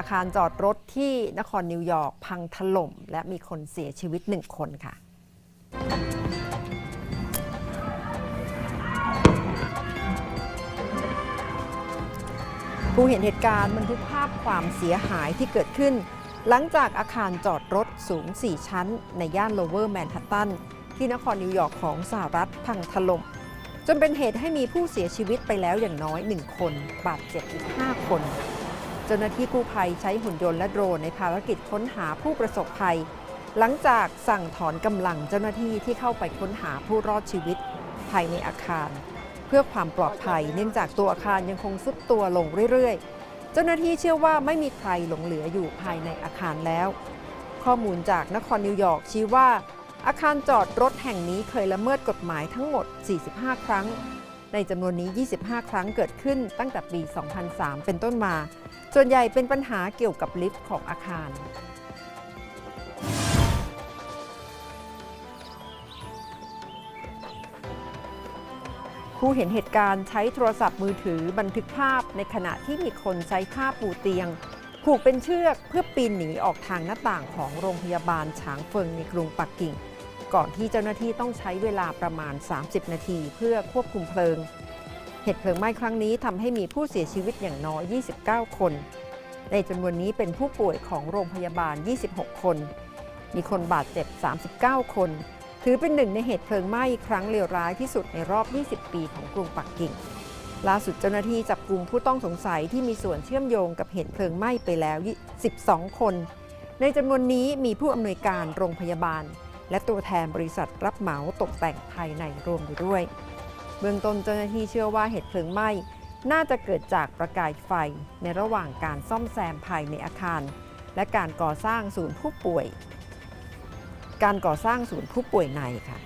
อาคารจอดรถที่นครนิวยอร์กพังถล่ม และมีคนเสียชีวิตหนึ่งคนค่ะผู้เห็นเหตุการณ์บันทึกภาพความเสียหายที่เกิดขึ้น หลังจากอาคารจอดรถสูง 4 ชั้น ในย่านโลเวอร์แมนฮัตตัน ที่นครนิวยอร์กของสหรัฐพังถล่ม จนเป็นเหตุให้มีผู้เสียชีวิตไปแล้วอย่างน้อย 1 คน บาดเจ็บอีก 5 คน จ้าหน้าที่กู้ภัยใช้หุ่นยนต์และโดรนในภารกิจค้นหาผู้ประสบภัย หลังจากสั่งถอนกำลังเจ้าหน้าที่ที่เข้าไปค้นหาผู้รอดชีวิต ภายในอาคาร เพื่อความปลอดภัย เนื่องจากตัวอาคารยังคงซุดตัวลงเรื่อยๆ เจ้าหน้าที่เชื่อว่าไม่มีใครหลงเหลืออยู่ภายในอาคารแล้ว ข้อมูลจากนครนิวยอร์กชี้ว่าอาคารจอดรถแห่งนี้เคยละเมิดกฎหมายทั้งหมด 45 ครั้ง ในจำนวนนี้ 25 ครั้งเกิดขึ้นตั้งแต่ปี 2003 เป็นต้นมา ส่วนใหญ่เป็นปัญหาเกี่ยวกับลิฟต์ของอาคารผู้เห็นเหตุการณ์ใช้โทรศัพท์มือถือบันทึกภาพในขณะที่มีคนใช้ผ้าปูเตียง ผูกเป็นเชือกเพื่อปีนหนีออกทางหน้าต่างของโรงพยาบาลฉางเฟิงในกรุงปักกิ่ง ก่อนที่เจ้าหน้าที่ต้องใช้เวลาประมาณ 30 นาที เพื่อควบคุมเพลิง เหตุเพลิงไหม้ครั้งนี้ทำให้มีผู้เสียชีวิตอย่างน้อย 29 คน ในจำนวนนี้เป็นผู้ป่วยของโรงพยาบาล 26 คน มีคนบาดเจ็บ 39 คน ถือเป็นหนึ่งในเหตุเพลิงไหม้ครั้งเลวร้ายที่สุดในรอบ 20 ปีของกรุงปักกิ่งล่าสุดเจ้าหน้าที่จับกลุ่มผู้ต้องสงสัยที่มีส่วนเชื่อมโยงกับเหตุเพลิงไหม้ไปแล้ว 12 คน ในจำนวนนี้มีผู้อำนวยการโรงพยาบาล และตัวแทนบริษัทรับเหมาตกแต่งภายในรวมอยู่ด้วย เบื้องต้นเจ้าหน้าที่เชื่อว่าเหตุเพลิงไหม้ น่าจะเกิดจากประกายไฟในระหว่างการซ่อมแซมภายในอาคาร และการก่อสร้างศูนย์ผู้ป่วย การก่อสร้างศูนย์ผู้ป่วยในค่ะ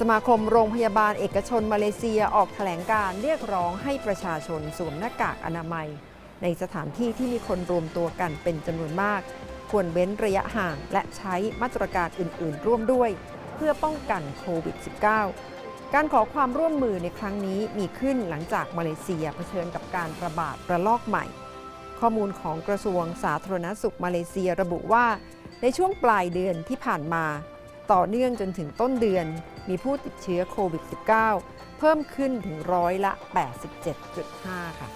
สมาคมโรงพยาบาลเอกชนมาเลเซียออกแถลงการเรียกร้องให้ประชาชนสวมหน้ากากอนามัย ในสถานที่ที่มีคนรวมตัวกันเป็นจำนวนมาก ควรเว้นระยะห่างและใช้มาตรการอื่น ๆ ร่วมด้วย เพื่อป้องกันโควิด -19 การขอความร่วมมือในครั้งนี้มีขึ้นหลังจากมาเลเซียเผชิญกับการระบาดระลอกใหม่ ข้อมูลของกระทรวงสาธารณสุขมาเลเซียระบุว่า ในช่วงปลายเดือนที่ผ่านมา ต่อเนื่องจนถึงต้นเดือน มีผู้ติดเชื้อโควิด -19 เพิ่มขึ้นถึงร้อยละ 87.5 ค่ะ